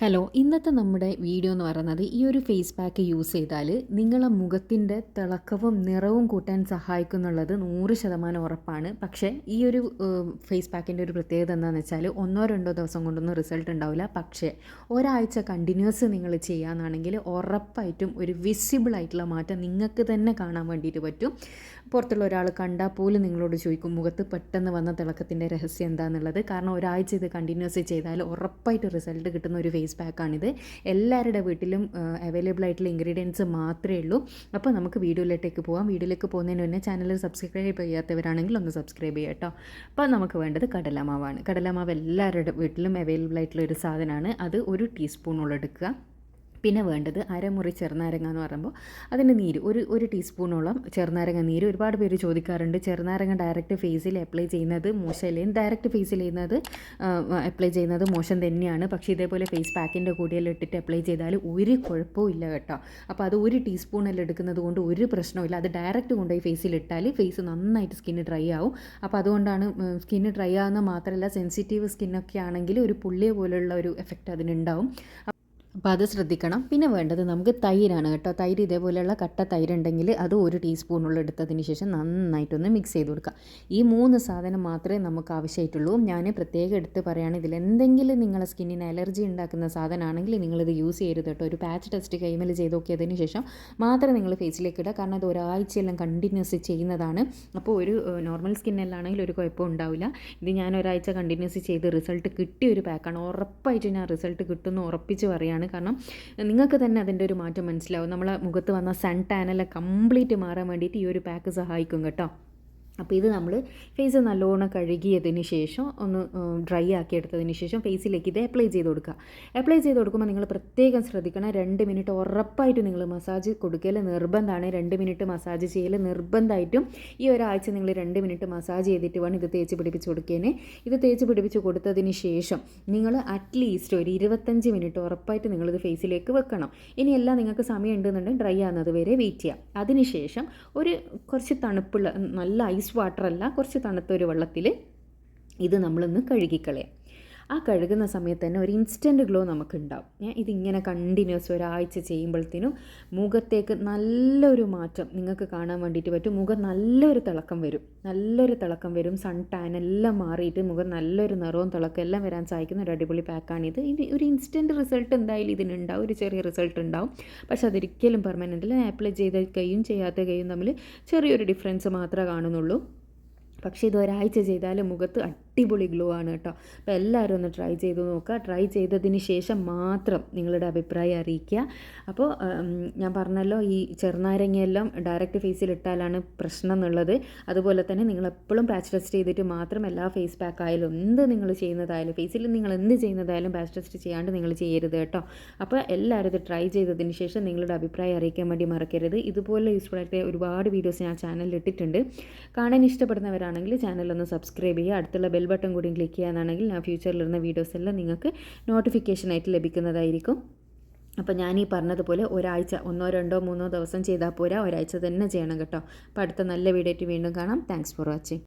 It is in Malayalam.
ഹലോ ഇന്നത്തെ നമ്മുടെ വീഡിയോ എന്ന് പറയുന്നത് ഈ ഒരു ഫേസ് പാക്ക് യൂസ് ചെയ്താൽ നിങ്ങളെ മുഖത്തിന്റെ തിളക്കവും നിറവും കൂട്ടാൻ സഹായിക്കുന്നുള്ളത് നൂറ് ശതമാനം ഉറപ്പാണ്. പക്ഷേ ഈ ഒരു ഫേസ് പാക്കിന്റെ ഒരു പ്രത്യേകത എന്താണെന്ന് വെച്ചാൽ ഒന്നോ രണ്ടോ ദിവസം കൊണ്ടൊന്നും റിസൾട്ട് ഉണ്ടാവില്ല. പക്ഷേ ഒരാഴ്ച കണ്ടിന്യൂസ് നിങ്ങൾ ചെയ്യാന്നാണെങ്കിൽ ഉറപ്പായിട്ടും ഒരു വിസിബിൾ ആയിട്ടുള്ള മാറ്റം നിങ്ങൾക്ക് തന്നെ കാണാൻ വേണ്ടിയിട്ട് പറ്റും. പുറത്തുള്ള ഒരാൾ കണ്ടാൽ പോലും നിങ്ങളോട് ചോദിക്കും മുഖത്ത് പെട്ടെന്ന് വന്ന തിളക്കത്തിന്റെ രഹസ്യം എന്താണെന്നുള്ളത് കാരണം ഒരാഴ്ച ഇത് കണ്ടിന്യൂസ് ചെയ്താൽ ഉറപ്പായിട്ട് റിസൾട്ട് കിട്ടുന്ന ഒരു ഫേസ് പാക്കാണിത് എല്ലാവരുടെ വീട്ടിലും അവൈലബിൾ ആയിട്ടുള്ള ഇൻഗ്രീഡിയൻസ് മാത്രമേ ഉള്ളൂ. അപ്പോൾ നമുക്ക് വീഡിയോയിലേക്ക് പോകാം വീഡിയോയിലേക്ക് പോകുന്നതിന് മുന്നേ ചാനൽ സബ്സ്ക്രൈബ് ചെയ്യാത്തവരാണെങ്കിൽ ഒന്ന് സബ്സ്ക്രൈബ് ചെയ്യാം കേട്ടോ. അപ്പോൾ നമുക്ക് വേണ്ടത് കടലമാവാണ്. കടലമാവ് എല്ലാവരുടെ വീട്ടിലും അവൈലബിൾ ആയിട്ടുള്ള ഒരു സാധനമാണ്. അത് ഒരു ടീസ്പൂണോളം എടുക്കുക. പിന്നെ വേണ്ടത് അരമുറി ചെറുനാരങ്ങ എന്ന് പറയുമ്പോൾ അതിന്റെ നീര് ഒരു ഒരു ടീസ്പൂണോളം ചെറുനാരങ്ങ നീര്. ഒരുപാട് പേര് ചോദിക്കാറുണ്ട് ചെറുനാരങ്ങ ഡയറക്റ്റ് ഫേസിൽ അപ്ലൈ ചെയ്യുന്നത് മോശമല്ലേ ഡയറക്റ്റ് ഫേസിൽ ചെയ്യുന്നത് അപ്ലൈ ചെയ്യുന്നത് മോശം തന്നെയാണ്. പക്ഷേ ഇതേപോലെ ഫേസ് പാക്കിന്റെ കൂടിയെല്ലാം ഇട്ടിട്ട് അപ്ലൈ ചെയ്താൽ ഒരു കുഴപ്പവും ഇല്ല കേട്ടോ. അപ്പോൾ അത് ഒരു ടീസ്പൂണെല്ലാം എടുക്കുന്നത് കൊണ്ട് ഒരു പ്രശ്നമില്ല അത് ഡയറക്റ്റ് കൊണ്ടുപോയി ഫേസിൽ ഇട്ടാൽ ഫേസ് നന്നായിട്ട് സ്കിന്ന് ഡ്രൈ ആവും. അപ്പോൾ അതുകൊണ്ടാണ് സ്കിന്ന് ഡ്രൈ ആവുന്ന മാത്രമല്ല സെൻസിറ്റീവ് സ്കിന്നൊക്കെ ആണെങ്കിൽ ഒരു പുള്ളിയെ പോലുള്ള ഒരു എഫക്റ്റ് അതിനുണ്ടാവും. അപ്പോൾ അത് ശ്രദ്ധിക്കണം. പിന്നെ വേണ്ടത് നമുക്ക് തൈരാണ് കേട്ടോ. തൈര് ഇതേപോലെയുള്ള കട്ട തൈരുണ്ടെങ്കിൽ അത് ഒരു ടീസ്പൂണുള്ള എടുത്തതിന് ശേഷം നന്നായിട്ടൊന്ന് മിക്സ് ചെയ്ത് കൊടുക്കുക. ഈ മൂന്ന് സാധനം മാത്രമേ നമുക്ക് ആവശ്യമായിട്ടുള്ളൂ. ഞാൻ പ്രത്യേകം എടുത്ത് പറയുകയാണ് ഇതിൽ എന്തെങ്കിലും നിങ്ങളുടെ സ്കിന്നിന് അലർജി ഉണ്ടാക്കുന്ന സാധനമാണെങ്കിൽ നിങ്ങളിത് യൂസ് ചെയ്യരുത് കേട്ടോ. ഒരു പാച്ച് ടെസ്റ്റ് കൈമൽ ചെയ്ത് നോക്കിയതിന് ശേഷം മാത്രമേ നിങ്ങൾ ഫേസിലേക്ക് ഇടുക. കാരണം അത് ഒരാഴ്ചയെല്ലാം കണ്ടിന്യൂസ് ചെയ്യുന്നതാണ്. അപ്പോൾ ഒരു നോർമൽ സ്കിന്നെല്ലാണെങ്കിൽ ഒരു കുഴപ്പം ഉണ്ടാവില്ല. ഇത് ഞാൻ ഒരാഴ്ച കണ്ടിന്യൂസ് ചെയ്ത് റിസൾട്ട് കിട്ടിയ ഒരു പാക്കാണ് ഉറപ്പായിട്ട് ഞാൻ റിസൾട്ട് കിട്ടുമെന്ന് ഉറപ്പിച്ച് പറയുകയാണ് കാരണം നിങ്ങൾക്ക് തന്നെ അതിന്റെ ഒരു മാറ്റം മനസ്സിലാവും. നമ്മളെ മുഖത്ത് വന്ന സൺ ടാനെല്ലാം കംപ്ലീറ്റ് മാറാൻ വേണ്ടിയിട്ട് ഈ ഒരു പാക്ക് സഹായിക്കും കേട്ടോ. അപ്പോൾ ഇത് നമ്മൾ ഫേസ് നല്ലോണം കഴുകിയതിന് ശേഷം ഒന്ന് ഡ്രൈ ആക്കി എടുത്തതിന് ശേഷം ഫേസിലേക്ക് ഇത് അപ്ലൈ ചെയ്ത് കൊടുക്കുക. അപ്ലൈ ചെയ്ത് കൊടുക്കുമ്പോൾ നിങ്ങൾ പ്രത്യേകം ശ്രദ്ധിക്കണം. രണ്ട് മിനിറ്റ് ഉറപ്പായിട്ട് നിങ്ങൾ മസാജ് കൊടുക്കൽ നിർബന്ധമാണ്. രണ്ട് മിനിറ്റ് മസാജ് ചെയ്യൽ നിർബന്ധമായിട്ടും ഈ ഒരാഴ്ച നിങ്ങൾ രണ്ട് മിനിറ്റ് മസാജ് ചെയ്തിട്ട് വേണം ഇത് തേച്ച് പിടിപ്പിച്ച് കൊടുക്കേനെ ഇത് തേച്ച് പിടിപ്പിച്ച് കൊടുത്തതിന് ശേഷം നിങ്ങൾ അറ്റ്ലീസ്റ്റ് ഒരു ഇരുപത്തഞ്ച് മിനിറ്റ് ഉറപ്പായിട്ട് നിങ്ങളിത് ഫേസിലേക്ക് വെക്കണം. ഇനിയെല്ലാം നിങ്ങൾക്ക് സമയം ഉണ്ടെന്നുണ്ടെങ്കിൽ ഡ്രൈ ആകുന്നത് വരെ വെയിറ്റ് ചെയ്യാം അതിനുശേഷം ഒരു കുറച്ച് തണുപ്പുള്ള നല്ല ഐസ് വാട്ടർ അല്ല കുറച്ച് തണുത്തൊരു വെള്ളത്തിൽ ഇത് നമ്മളൊന്ന് കഴുകിക്കളയാം. ആ കഴുകുന്ന സമയത്ത് തന്നെ ഒരു ഇൻസ്റ്റന്റ് ഗ്ലോ നമുക്കുണ്ടാവും. ഇതിങ്ങനെ കണ്ടിന്യൂസ് ഒരാഴ്ച ചെയ്യുമ്പോഴത്തേനും മുഖത്തേക്ക് നല്ലൊരു മാറ്റം നിങ്ങൾക്ക് കാണാൻ വേണ്ടിയിട്ട് പറ്റും. മുഖം നല്ലൊരു തിളക്കം വരും. നല്ലൊരു തിളക്കം വരും. സൺ ടാൻ എല്ലാം മാറിയിട്ട് മുഖം നല്ലൊരു നിറവും തിളക്കം എല്ലാം വരാൻ സഹായിക്കുന്ന ഒരു അടിപൊളി പാക്കാണിത് ഇത്. ഒരു ഇൻസ്റ്റന്റ് റിസൾട്ട് എന്തായാലും ഇതിനുണ്ടാവും. ഒരു ചെറിയ റിസൾട്ട് ഉണ്ടാവും. പക്ഷെ അതൊരിക്കലും പെർമനന്റ് അല്ല അപ്ലൈ ചെയ്ത കൈയും ചെയ്യാത്ത കൈയും തമ്മിൽ ചെറിയൊരു ഡിഫറൻസ് മാത്രമേ കാണുന്നുള്ളൂ. പക്ഷേ ഇത് ഒരാഴ്ച ചെയ്താൽ മുഖത്ത് അടിപൊളി ഗ്ലോ ആണ് കേട്ടോ. അപ്പോൾ എല്ലാവരും ഒന്ന് ട്രൈ ചെയ്ത് നോക്കുക. ട്രൈ ചെയ്തതിന് ശേഷം മാത്രം നിങ്ങളുടെ അഭിപ്രായം അറിയിക്കുക. അപ്പോൾ ഞാൻ പറഞ്ഞല്ലോ ഈ ചെറുനാരങ്ങയെല്ലാം ഡയറക്റ്റ് ഫേസിൽ ഇട്ടാലാണ് പ്രശ്നം എന്നുള്ളത്. അതുപോലെ തന്നെ നിങ്ങൾ എപ്പോഴും പാച്ച് ടെസ്റ്റ് ചെയ്തിട്ട് മാത്രം എല്ലാ ഫേസ് പാക്ക് ആയാലും എന്ത് നിങ്ങൾ ചെയ്യുന്നതായാലും ഫേസിൽ നിങ്ങൾ എന്ത് ചെയ്യുന്നതായാലും പാച്ച് ടെസ്റ്റ് ചെയ്യാണ്ട് നിങ്ങൾ ചെയ്യരുത് കേട്ടോ. അപ്പോൾ എല്ലാവരും ഇത് ട്രൈ ചെയ്തതിന് ശേഷം നിങ്ങളുടെ അഭിപ്രായം അറിയിക്കാൻ വേണ്ടി മറക്കരുത്. ഇതുപോലെ യൂസ്ഫുൾ ആയിട്ട് ഒരുപാട് വീഡിയോസ് ഞാൻ ചാനലിൽ ഇട്ടിട്ടുണ്ട്. കാണാൻ ഇഷ്ടപ്പെടുന്നവരാണെങ്കിൽ ചാനലൊന്ന് സബ്സ്ക്രൈബ് ചെയ്യുക. അടുത്തുള്ള ബട്ടൺ കൂടി ക്ലിക്ക് ചെയ്യാനാണെങ്കിൽ ഞാൻ ഫ്യൂച്ചറിലിരുന്ന വീഡിയോസ് എല്ലാം നിങ്ങൾക്ക് നോട്ടിഫിക്കേഷനായിട്ട് ലഭിക്കുന്നതായിരിക്കും. അപ്പോൾ ഞാൻ ഈ പറഞ്ഞതുപോലെ ഒരാഴ്ച ഒന്നോ രണ്ടോ മൂന്നോ ദിവസം ചെയ്താൽ പോരാ. ഒരാഴ്ച തന്നെ ചെയ്യണം കേട്ടോ. അപ്പോൾ അടുത്ത നല്ല വീഡിയോ വീണ്ടും കാണാം. Thanks for watching